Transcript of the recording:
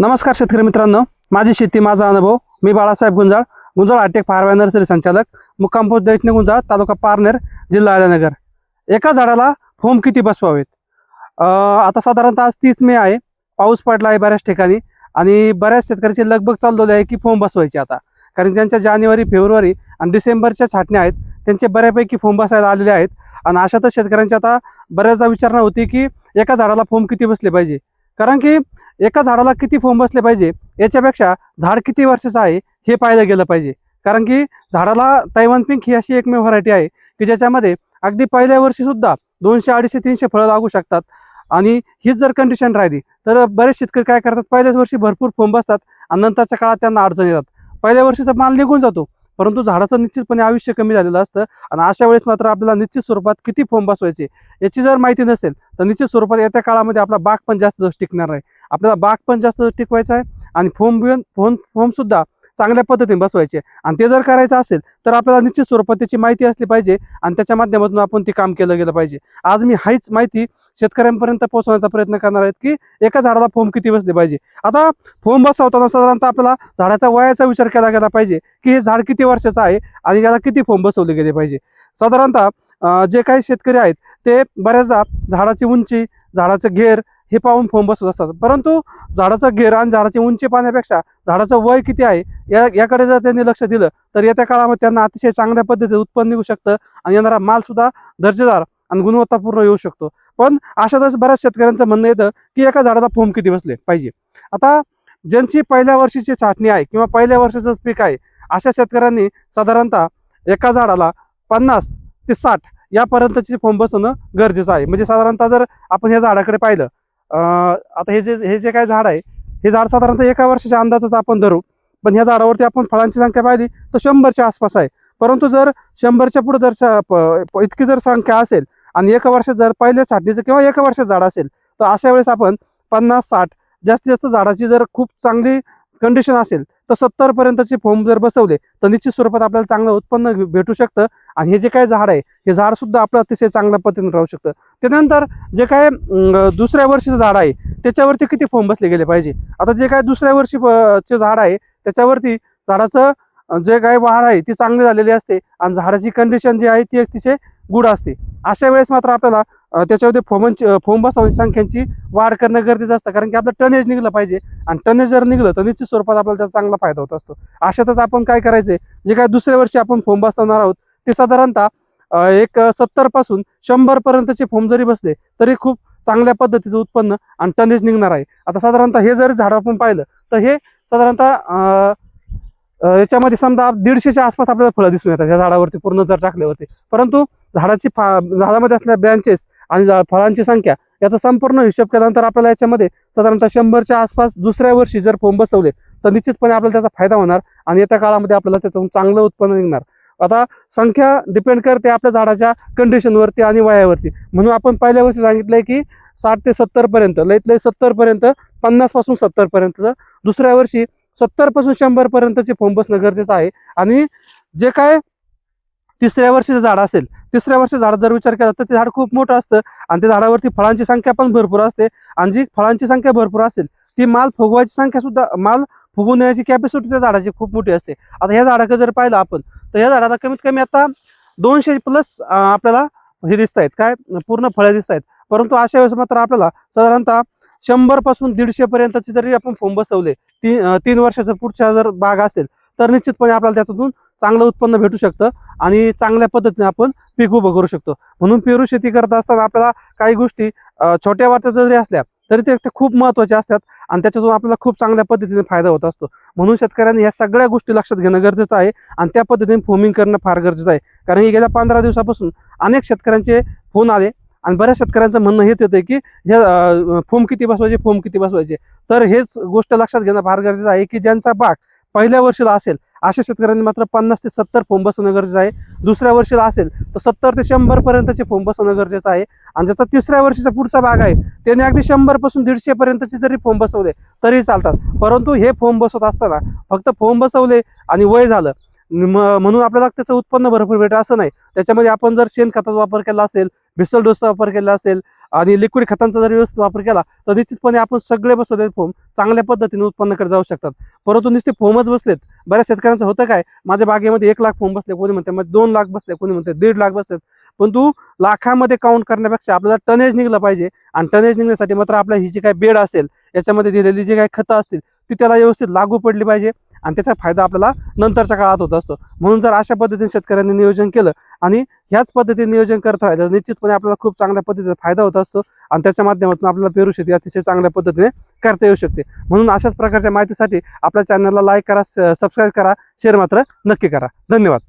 नमस्कार शेतकरी मित्रांनो. माझी शेती माझा अनुभव. मी बाळासाहेब गुंजाळ गुंजाळ हाटेक फारव्या नर्सरी संचालक मुक्काम पोस्ट दैठणे गुंजाळ तालुका पारनेर जिल्हा आल्यानगर एका झाडाला फोम किती बसवावेत? आता साधारणतः आज तीस मे आहे. पाऊस पडला आहे बऱ्याच ठिकाणी आणि बऱ्याच शेतकऱ्यांची लगबग चाललेली आहे की फोम बसवायची आता. कारण ज्यांच्या जानेवारी फेब्रुवारी आणि डिसेंबरच्या छाटण्या आहेत त्यांचे बऱ्यापैकी फोम बसायला आलेले आहेत. आणि अशातच शेतकऱ्यांची आता बऱ्याचदा विचारणा होती की एका झाडाला फोम किती बसले पाहिजे? कारण की एका झाडाला किती फोम बसले पाहिजे याच्यापेक्षा झाड किती वर्षाचं आहे हे पाहिलं गेलं पाहिजे. कारण की झाडाला तैवान पिंक ही अशी एकमेव व्हरायटी आहे की ज्याच्यामध्ये अगदी पहिल्या वर्षीसुद्धा दोनशे अडीचशे तीनशे फळं लागू शकतात. आणि हीच जर कंडिशन राहिली तर बरेच शेतकरी काय करतात पहिल्याच वर्षी भरपूर फोम बसतात आणि नंतरच्या काळात त्यांना अडचण येतात. पहिल्या वर्षीचा माल निघून जातो. परंतु झाडाचं निश्चितपणे आयुष्य कमी झालेलं असतं. आणि अशा वेळेस मात्र आपल्याला निश्चित स्वरूपात किती फोम बसवायचे याची जर माहिती नसेल तर निश्चित स्वरूपात येत्या काळामध्ये आपला बाग पण जास्त दिवस टिकणार आहे आपल्याला बाग पण जास्त दिवस टिकवायचा आहे. आणि फोम बिन फोम फोमसुद्धा चांगल्या पद्धतीने बसवायचे. आणि ते जर करायचं असेल तर आपल्याला निश्चित स्वरूपात त्याची माहिती असली पाहिजे आणि त्याच्या माध्यमातून आपण ते काम केलं गेलं पाहिजे. आज मी हाच माहिती शेतकऱ्यांपर्यंत पोहोचवण्याचा प्रयत्न करणार आहेत की एका झाडाला फोम किती बसले पाहिजे. आता फोम बसवताना साधारणतः आपल्याला झाडाचा वयाचा विचार केला गेला पाहिजे की हे झाड किती वर्षाचं आहे आणि याला किती फोम बसवले गेले पाहिजे. साधारणतः जे काही शेतकरी आहेत ते बऱ्याचदा झाडाची उंची झाडाचं घेर हे पाहून फोम बसत असतात. परंतु झाडाचं घेर आणि झाडाची उंची पाहण्यापेक्षा झाडाचं वय किती आहे या याकडे जर त्यांनी लक्ष दिलं तर येत्या काळामध्ये त्यांना अतिशय चांगल्या पद्धतीचं उत्पन्न निघू शकतं आणि येणारा मालसुद्धा दर्जेदार आणि गुणवत्तापूर्ण येऊ शकतो. पण अशातच बऱ्याच शेतकऱ्यांचं म्हणणं येतं की एका झाडाला फोम किती बसले पाहिजे. आता ज्यांची पहिल्या वर्षीची छाटणी आहे किंवा पहिल्या वर्षाचंच पीक आहे अशा शेतकऱ्यांनी साधारणतः एका झाडाला पन्नास ते साठ यापर्यंतची फोम बसवणं गरजेचं आहे. म्हणजे साधारणतः जर आपण ह्या झाडाकडे पाहिलं आता हे जे हे जे काय झाड आहे हे झाड साधारणतः एका वर्षाच्या अंदाजाचं आपण धरू. पण ह्या झाडावरती आपण फळांची संख्या पाहिली तर शंभरच्या आसपास आहे. परंतु जर शंभरच्या पुढे जर प- इतकी जर संख्या असेल आणि एका वर्षात जर पहिल्या छाटणीचं किंवा एका वर्षात झाड असेल तर अशा वेळेस आपण पन्नास साठ जास्तीत जास्त झाडाची जर खूप चांगली कंडिशन असेल तर सत्तर पर्यंतचे फोम जर बसवले तर निश्चित स्वरूपात आपल्याला चांगलं उत्पन्न भेटू शकतं. आणि हे जे काय झाड आहे हे झाड सुद्धा आपलं अतिशय चांगल्या पद्धतीने राहू शकतं. त्यानंतर जे काय दुसऱ्या वर्षीचं झाड आहे त्याच्यावरती किती फोम बसले गेले पाहिजे? आता जे काय दुसऱ्या वर्षी चे झाड आहे त्याच्यावरती झाडाचं जे काय वाढ आहे ती चांगली झालेली असते. आणि झाडाची कंडिशन जी आहे ती अतिशय गुड असते. अशा वेळेस मात्र आपल्याला त्याच्यामध्ये फोमांची फोम बसवांची संख्यांची वाढ करणं गरजेचं असतं. कारण की आपलं टनेज निघलं पाहिजे. आणि टनेज जर निघलं तर निश्चित स्वरूपात आपल्याला त्याचा चांगला फायदा होत असतो. अशातच आपण काय करायचंय? जे काय दुसऱ्या वर्षी आपण फोम बसवणार आहोत ते साधारणतः एक सत्तरपासून शंभर पर्यंतचे फोम जरी बसले तरी खूप चांगल्या पद्धतीचं उत्पन्न आणि टनेज निघणार आहे. आता साधारणतः हे जर झाड आपण पाहिलं तर हे साधारणतः याच्यामध्ये समजा दीडशेच्या आसपास आपल्याला फळं दिसून येतात या झाडावरती पूर्ण जर टाकल्यावरती. परंतु झाडाची फा झाडामध्ये असल्या ब्रँचेस आणि झा- फळांची संख्या याचा संपूर्ण हिशोब केल्यानंतर आपल्याला याच्यामध्ये साधारणतः शंभरच्या आसपास दुसऱ्या वर्षी जर फोम बसवले तर निश्चितपणे आपल्याला त्याचा फायदा होणार आणि येत्या काळामध्ये आपल्याला त्याचं चांगलं उत्पन्न निघणार. आता संख्या डिपेंड करते आपल्या झाडाच्या कंडिशनवरती आणि वयावरती. म्हणून आपण पहिल्या वर्षी सांगितलंय की साठ ते सत्तरपर्यंत लईत लई सत्तर पर्यंत दुसऱ्या वर्षी सत्तरपासून शंभर पर्यंतचे फोम बसणं गरजेचं आहे. आणि जे काय तिसऱ्या वर्षीचं झाड असेल तिसऱ्या वर्षी झाड जर विचार केला तर ते झाड खूप मोठं असतं आणि त्या झाडावरती फळांची संख्या पण भरपूर असते. आणि जी फळांची संख्या भरपूर असेल ती माल फुगवायची संख्या सुद्धा माल फुगवून येण्याची कॅपॅसिटी त्या झाडाची खूप मोठी असते. आता ह्या झाडाकडे जर पाहिलं आपण तर ह्या झाडाला कमीत कमी आता दोनशे प्लस आपल्याला हे दिसत आहेत काय? पूर्ण फळं दिसत आहेत परंतु अशा वेळेस मात्र आपल्याला साधारणतः शंभरपासून दीडशे पर्यंतचे जरी आपण फोम बसवले ती तीन वर्षाचा पुढच्या जर बाग असेल तर निश्चितपणे आपल्याला त्याच्यातून चांगलं उत्पन्न भेटू शकतं आणि चांगल्या पद्धतीने आपण पीक उभं करू शकतो. म्हणून पेरू शेती करत असताना आपल्याला काही गोष्टी छोट्या वाट्यात जरी असल्या तरी ते खूप महत्त्वाच्या असतात आणि त्याच्यातून आपल्याला खूप चांगल्या पद्धतीने फायदा होत असतो. म्हणून शेतकऱ्यांनी या सगळ्या गोष्टी लक्षात घेणं गरजेचं आहे आणि त्या पद्धतीने फोमिंग करणं फार गरजेचं आहे. कारण की गेल्या पंधरा दिवसापासून अनेक शेतकऱ्यांचे फोन आले आणि बऱ्याच शेतकऱ्यांचं म्हणणं हेच येतं की ह्या फोम किती बसवायचे फोम किती बसवायचे. तर हेच गोष्ट लक्षात घेणं फार गरजेचं आहे की ज्यांचा बाग पहिल्या वर्षीला असेल अशा शेतकऱ्यांनी मात्र पन्नास ते सत्तर फोम बसवणं गरजेचं आहे. दुसऱ्या वर्षीला असेल तर सत्तर ते शंभर पर्यंतचे फोम बसवणं गरजेचं आहे. आणि ज्याचा तिसऱ्या वर्षीचा पुढचा भाग आहे त्याने अगदी शंभरपासून दीडशे पर्यंतचे जरी फोम बसवले तरी चालतात. परंतु हे फोम बसवत असताना फक्त फोम बसवले आणि वय झालं म- म्हणून आपल्याला त्याचं उत्पन्न भरपूर भेटेल असं नाही. त्याच्यामध्ये आपण जर शेणखताचा वापर केला असेल भिसल डोसचा वापर केला असेल आणि लिक्विड खतांचा जर व्यवस्थित वापर केला तर निश्चितपणे आपण सगळे बसवलेले फोम चांगल्या पद्धतीने उत्पन्नाकडे जाऊ शकतात. परंतु नुसते फोमच बसलेत. बऱ्याच शेतकऱ्यांचं होतं काय? माझ्या बागेमध्ये एक लाख फोम बसले कोणी म्हणते मग दोन लाख बसले कोणी म्हणते दीड लाख बसलेत. परंतु लाखामध्ये काउंट करण्यापेक्षा आपल्याला टनेज निघलं पाहिजे आणि टनेज निघण्यासाठी मात्र आपल्या ही जी काही बेड असेल याच्यामध्ये दिलेली जी काही खतं असतील ती त्याला व्यवस्थित लागू पडली पाहिजे. आणि त्याचा फायदा आपल्याला नंतरच्या काळात होत असतो. म्हणून जर अशा पद्धतीने शेतकऱ्यांनी नियोजन केलं आणि ह्याच पद्धतीने नियोजन करत राहिलं तर निश्चितपणे आपल्याला खूप चांगल्या पद्धतीचा फायदा होत असतो आणि त्याच्या माध्यमातून आपल्याला पेरू शेती अतिशय चांगल्या पद्धतीने करता येऊ शकते. म्हणून अशाच प्रकारच्या माहितीसाठी आपल्या चॅनलला लाईक करा सबस्क्राईब करा शेअर मात्र नक्की करा. धन्यवाद.